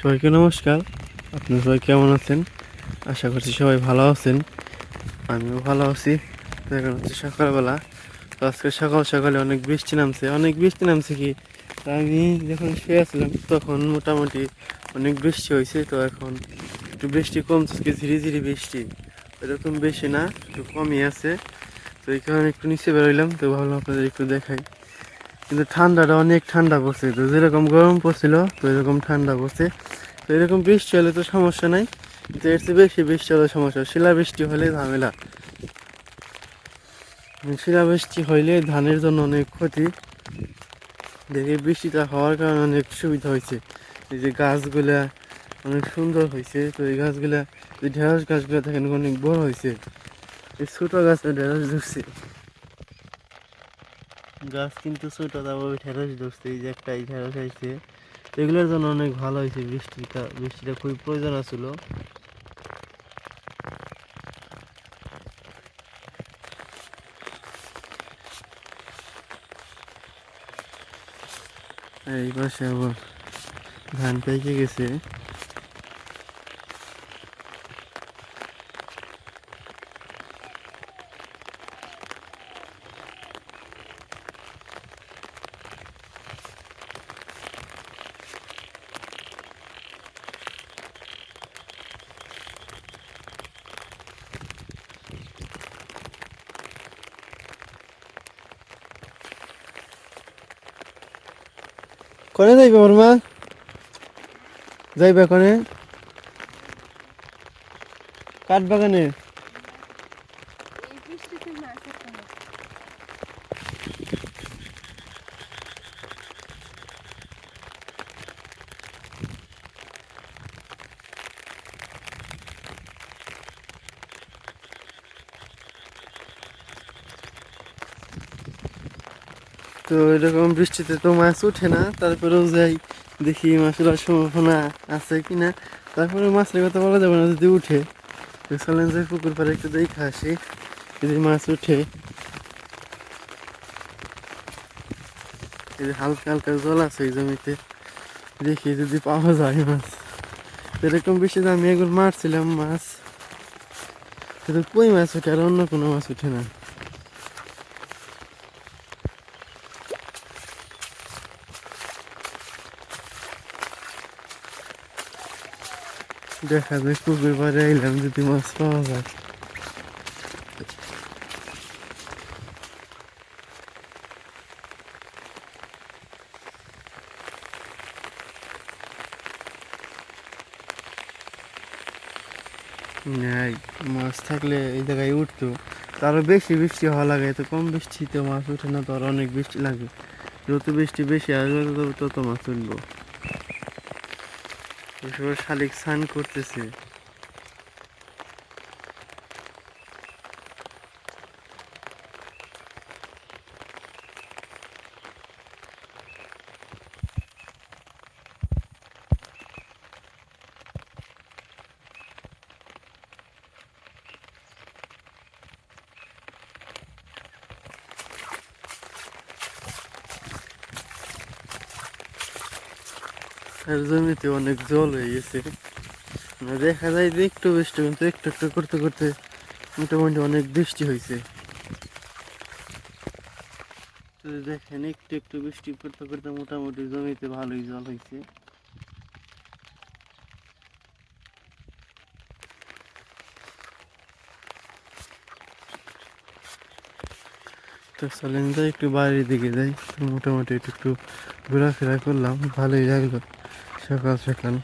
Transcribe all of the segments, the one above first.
সবাইকে নমস্কার। আপনি সবাই কেমন আছেন? আশা করছি সবাই ভালো আছেন। আমিও ভালো আছি। এখন হচ্ছে সকালবেলা। তো আজকে সকাল সকালে অনেক বৃষ্টি নামছে। অনেক বৃষ্টি নামছে কি? আমি যখন শুয়ে আসলাম তখন মোটামুটি অনেক বৃষ্টি হয়েছে। তো এখন একটু বৃষ্টি কমছে কি ধীরে ধীরে বৃষ্টি। এরকম বেশি না, একটু কমই আছে। তো এই কারণে একটু নিচে বেরোইলাম। তো ভাবলাম আপনাদের একটু দেখাই। কিন্তু ঠান্ডাটা অনেক ঠান্ডা পড়ছে, তো যেরকম গরম পড়ছিল, তো এরকম ঠান্ডা পড়ছে। তো এরকম বৃষ্টি হলে তো সমস্যা নাই, কিন্তু এর চেয়ে বেশি বৃষ্টি হলে সমস্যা শিলা বৃষ্টি হলে ঝামেলা। শিলা বৃষ্টি হইলে ধানের জন্য অনেক ক্ষতি। দেখে বৃষ্টিটা হওয়ার কারণে অনেক সুবিধা হয়েছে। এই যে গাছগুলা অনেক সুন্দর হয়েছে, তো এই গাছগুলা যে ঢেঁড়স গাছগুলো দেখেন অনেক বড় হয়েছে। এই ছোটো গাছে ঢেঁড়স ধরছে। গাছ কিন্তু ছোট তারপর ঢেঁড়স ধরছে, এই যে একটা এই ঢেঁড়স হয়েছে। এগুলোর জন্য অনেক ভালো হয়েছে, বৃষ্টিটা বৃষ্টিটা খুবই প্রয়োজন আছিল। এই পাশে আবার ধান পেকে গেছে। কনে যাইবে মা যাইবে কনে? কাঠ বাগানে? তো এরকম বৃষ্টিতে তো মাছ ওঠে না, তারপরেও যাই, দেখি মাছ মাছের সম্ভাবনা আছে কিনা। তারপরে মাছের কথা বলা যাবে না যদি উঠে। চলেন যাই পুকুর পাড়ে একটু দেখে আসি, যদি মাছ উঠে। হালকা হালকা জল আছে এই জমিতে, দেখি যদি পাওয়া যায় মাছ। এরকম বৃষ্টিতে আমি একবার মারছিলাম মাছ। কিন্তু কই মাছ ওঠে আর অন্য কোনো মাছ ওঠে না। দেখা যায় পুকুর পাড়ে এলাম যদি মাছ পাওয়া যায় মাছ থাকলে এই জায়গায় উঠতো তারও বেশি বৃষ্টি হওয়া লাগে তো কম বৃষ্টিতে মাছ উঠে না তো আর অনেক বৃষ্টি লাগে যত বৃষ্টি বেশি আসবে তত মাছ উঠবো শালিক স্নান করতেছে। আর জমিতে অনেক জল হয়ে গেছে। মানে দেখা যায় যে একটু বৃষ্টি কিন্তু একটু একটু করতে করতে মোটামুটি অনেক বৃষ্টি হয়েছে। তো দেখেন, একটু একটু বৃষ্টি করতে করতে মোটামুটি জমিতে ভালোই জল হয়েছে। তো চলেন যাই, একটু বাইরের দিকে যাই। মোটামুটি একটু একটু ঘোরাফেরা করলাম, ভালোই লাগল। সকাল সকাল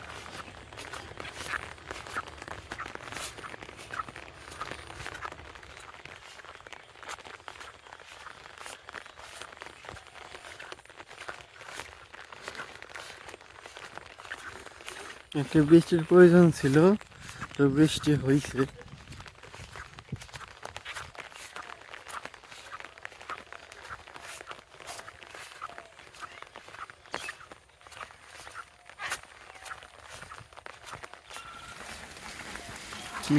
একটা বৃষ্টির প্রয়োজন ছিল তো বৃষ্টি হয়েছে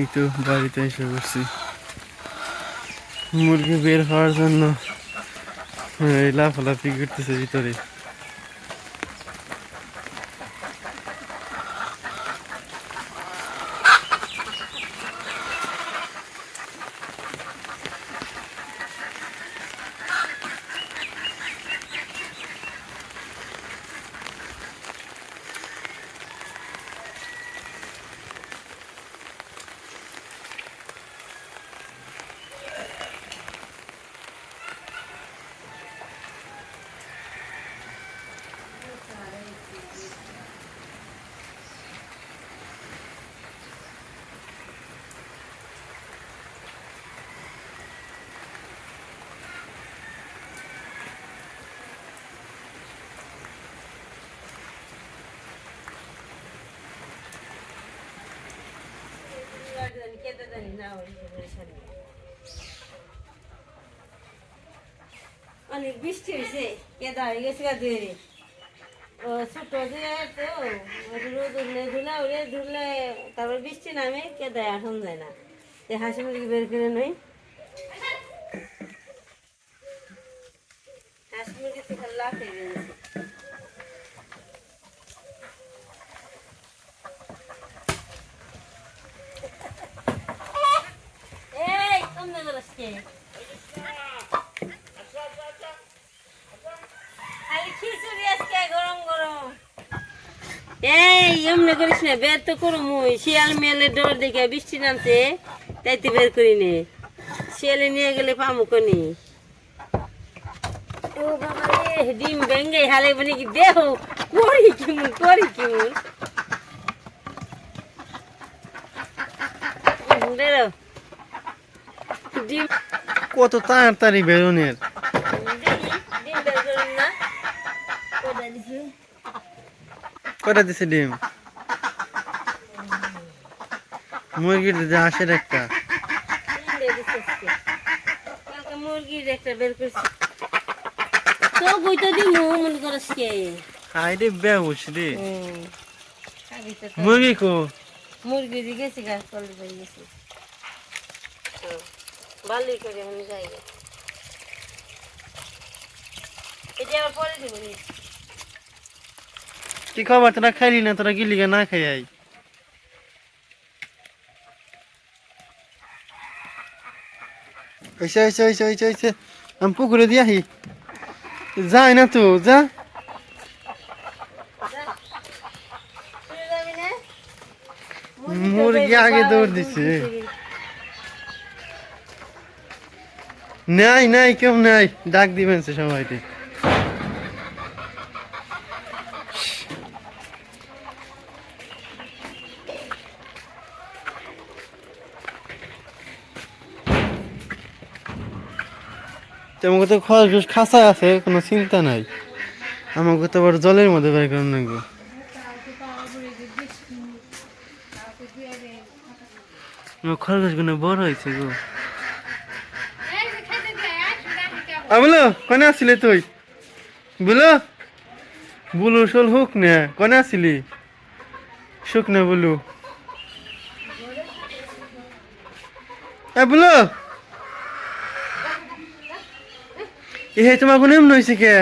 এই তো বাড়িতে এসে বসছি মুরগি বের হওয়ার জন্য লাফালাফি করতেছে ভিতরে। অনেক বৃষ্টি হয়েছে কেদা হয়ে গেছে দুয়ে ও ছোট দিয়ে তো রোদ উঠলে ধুলা, উড়ে ধুলে, তারপর বৃষ্টি নামে কেদায় এখন যায় না। যে হাসি মুরগি বের করে নই। হাসি মুরগি তো লাফ হয়ে গেছে। এই এমনি করিস না বের তো করো মুই শিয়াল মেলে ডর দেখে বৃষ্টি নামছে তাইতে বের করি নে। শিয়ালে নিয়ে গেলে পামু কনি। ও বাবা ডিম ভেঙ্গে হালে বনে কি দেহ করি কেমন করি কেমন। বেরো। কত তাড়াতাড়ি বেরোনের? কটা দিছে ডিম? মুরগির যে আসের একটা। মুরগির একটা বের করছি। তো বই তো দিমু মনে করস কে? হাই রে বেহুশ। মুরগি কো? মুরগি দিয়ে গেছি গাছ। ভালোই করে আমি যাই। এটা আবার পরে দিব কি খবর? তোরা খাইলি না? তোরা গিলি না খাই আই? ওইসে ওইসে ওইসে ওইসে ওইসে আমি পুকুরে দিয়ে আহি। যাই না তো যা। মুরগি আগে দৌড় দিছে। নাই নাই, কেউ নাই। ডাক দিবেন সে সবাইকে তোমাকে তো খরগোশ খাসা আছে, কোনো চিন্তা নাই। আমাকে তো আবার জলের মধ্যে বের করে নেব। আমার খরগোশগুলো বড় হয়েছে গো। আমলো কনে আসলি তুই? বুলো বুলু শোল হুক নে কনে আসলি? শুক নে বুলু। এ বুলো। এ তোমার কোনো এমন হয়েছে কে?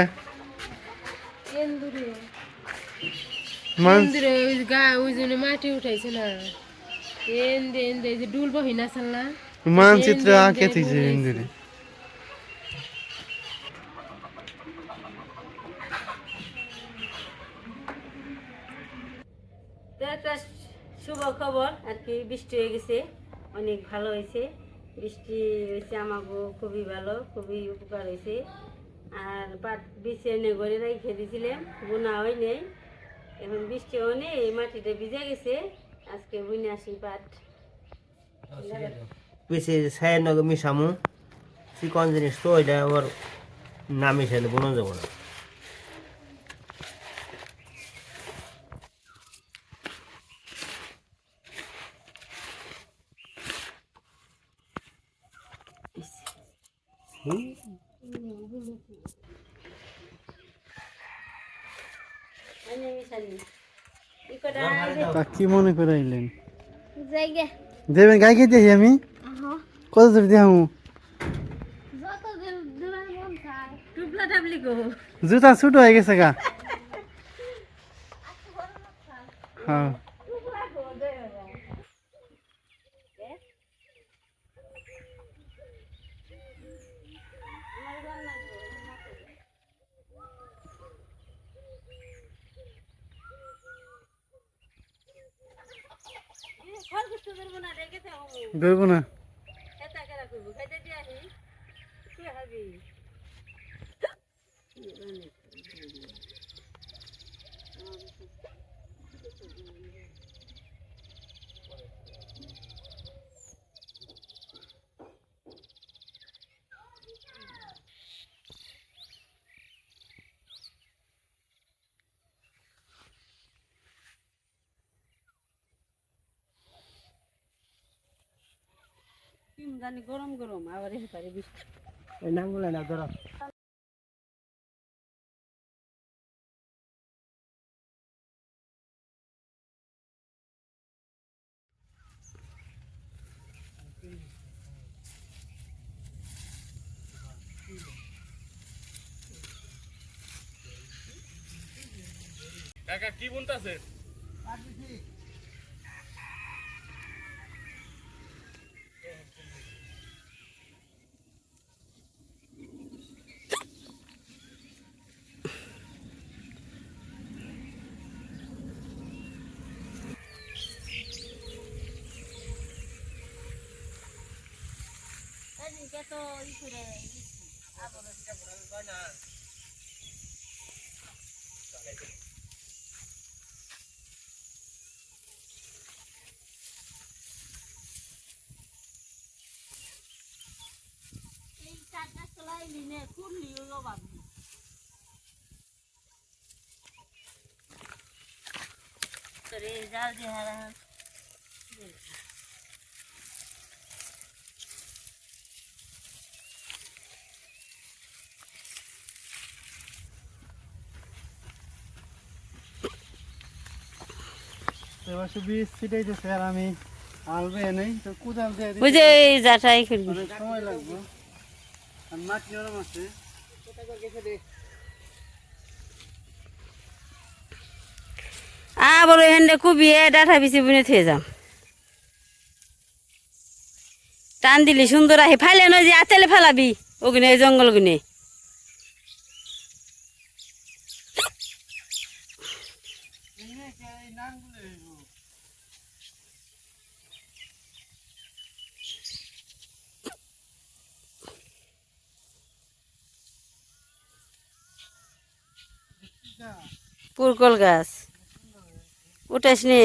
এন্দুরে। মান এন্দুরে ওই গা ওই জন্য মাটি উঠাইছে না এন্দে এন্দে এই যে ডুল বহি না চাল না মানচিত্র আঁকে তুইছে ইন্দুরে তো একটা শুভ খবর আর কি বৃষ্টি হয়ে গেছে, অনেক ভালো হয়েছে। বৃষ্টি হয়েছে আমাকে খুবই ভালো, খুবই উপকার হয়েছে। আর পাট বিছে এনে ঘরে রেখে দিয়েছিলাম বোনা হয় নেই। এখন বৃষ্টি হয় নেই, এই মাটিটা ভিজে গেছে, আজকে বুনে আসি পাট। বেশি ছায়ের নগে মিশামু, চিকন জিনিস তো এটা আবার না মিশাইলে বোনা যাব না এনে মিশালি ই কটা তা কি মনে করে আইলেন। জায়গা। দেবেন গাই খেতে আমি? কত দূর দিয়ে গো। জুতা ছোট হয়ে গেছে গা হ্যাঁ খরগোশ তো ধরবো না রেখেছে ধরবো না জানি গরম গরম আবার এসে পারে বৃষ্টি। এই নাঙ্গুলে না ধরো। কাকা কি বুনতাছে line kun liu yo bam tere jal de hara এবার সে বীজ ছিটাইতেছে আর আমি আলবে নেই তো কোদাল দিয়ে ওই যে এই যাটাই করবি। অনেক সময় লাগবে। আর মাটি নরম আছে। আবার ওখানে কুবিয়ে ডাঠা বিছি বুনে থুয়ে যাম। টান দিলি সুন্দর আহে। ফাইলে নয় যে আতেলে ফেলাবি ওগুনে এই পুরকল গাছ। উঠাস নে।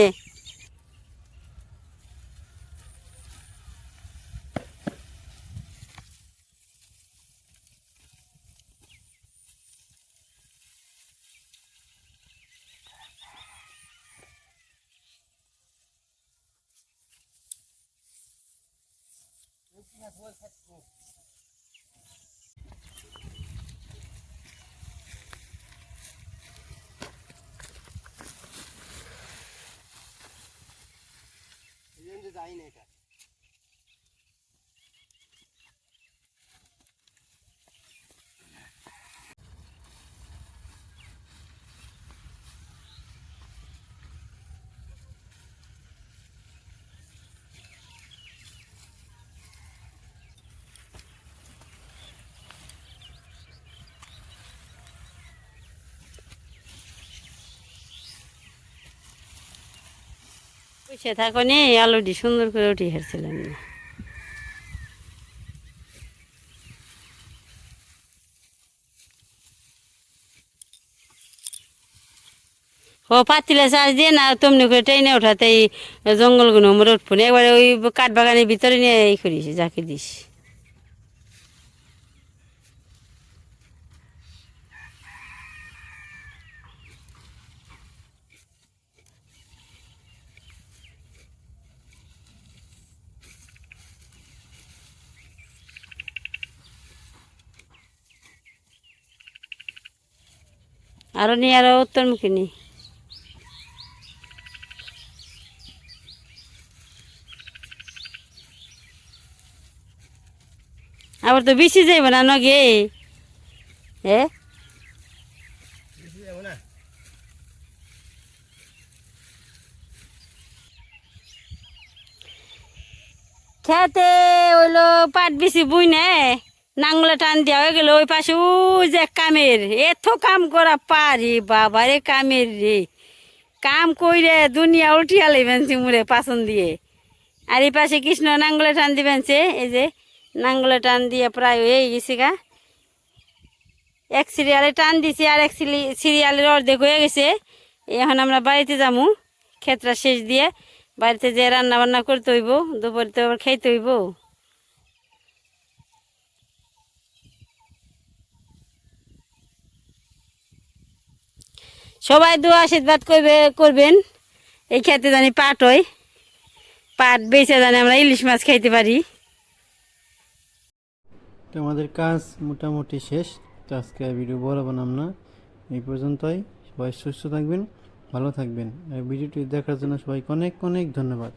যাই না এটা বসে থাকো নি আলুটি সুন্দর করে উঠে হেরছিলেন না ও, পাতিলে চাষ দিয়ে না তুমি করে ট্রেনে ওঠাতে এই জঙ্গলগুলো মরে উঠবো না একবারে ওই কাঠ বাগানের ভিতরে নিয়ে এই করিস, যাকে দিস। আরও নিয়ে, আরও উত্তরমুখী নি আবার তো বেশি যাইব না নগে। এ? খেতে হইল পাট বেশি বুই নে নাঙ্গলে টান দেওয়া হয়ে গেল, ওই পাশে ওই যে কামের, এত কাম করা পারি বাবা রে কামের রে। কাম কইরে দুনিয়া উঠিয়া লইবেন মুড়ে পাচন দিয়ে। আর এই পাশে কৃষ্ণ নাঙ্গলে টান দিবেন সে, এই যে নাঙ্গলে টান দিয়ে প্রায় হয়ে গেছে গা। এক সিরিয়ালে টান দিছি আর এক সিরিয়ালের অর্ধেক হয়ে গেছে। এখন আমরা বাড়িতে যামু ক্ষেত্রা শেষ দিয়ে বাড়িতে যে রান্না বান্না করতে হইব, দুপুরে তো আবার খাইতে হইব। সবাই দু আশীর্বাদ করবে, করবেন। এই খেতে জানি পাট হয়। পাট বেঁচে জানি আমরা ইলিশ মাছ খাইতে পারি। আমাদের কাজ মোটামুটি শেষ। তো আজকে ভিডিও বড় বানাম না। এই পর্যন্তই। সবাই সুস্থ থাকবেন, ভালো থাকবেন। আর ভিডিওটি দেখার জন্য সবাইকে অনেক অনেক ধন্যবাদ।